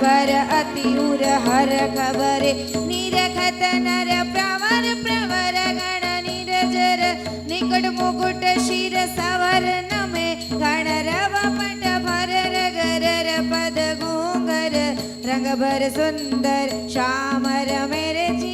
भर अति उर हर खबरे निरखत नर प्रवर प्रवर गण निरजर निकट मुकुट शिर सवर नमे गण रव पट भर रगर पद घूंगर रंग भर सुंदर श्यामर मेरे जी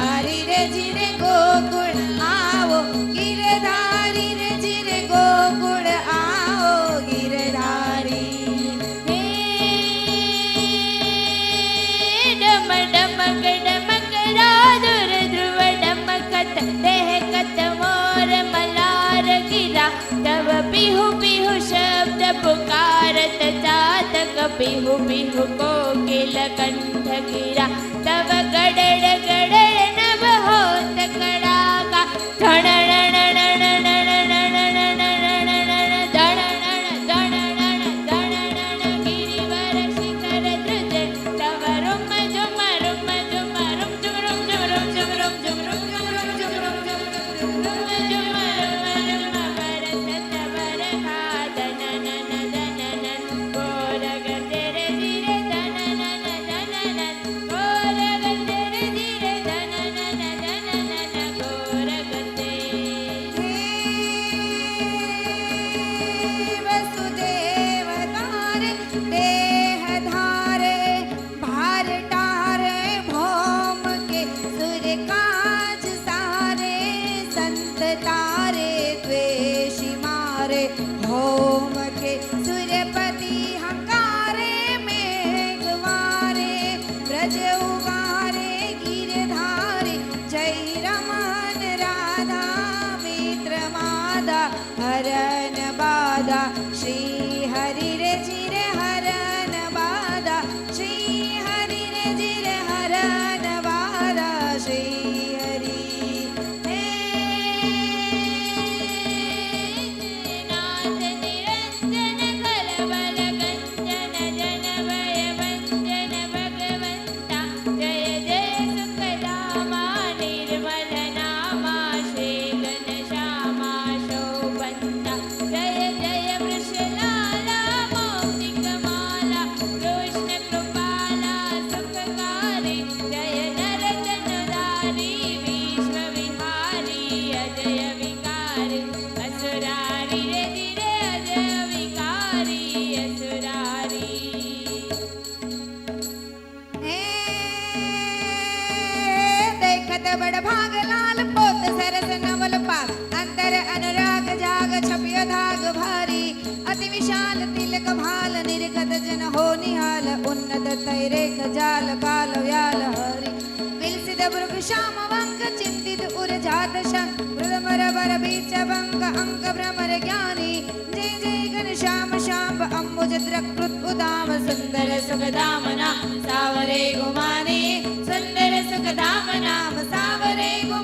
पुहु बिहुल हरण बाधा श्री हरि रचि निर्गत जन हो निहाल उन्नत तैरेख जाल काल व्याल हरि विलसित भृग श्याम वंक चिंतित उर जात शंक मृदमर बर बीच बंक अंक भ्रमर ज्ञानी जय जय घन श्याम श्याम अम्बुज द्रकृत उदाम सुंदर सुखदाम नाम सावरे गुमाने सुंदर सुखदाम नाम सावरे गुमाने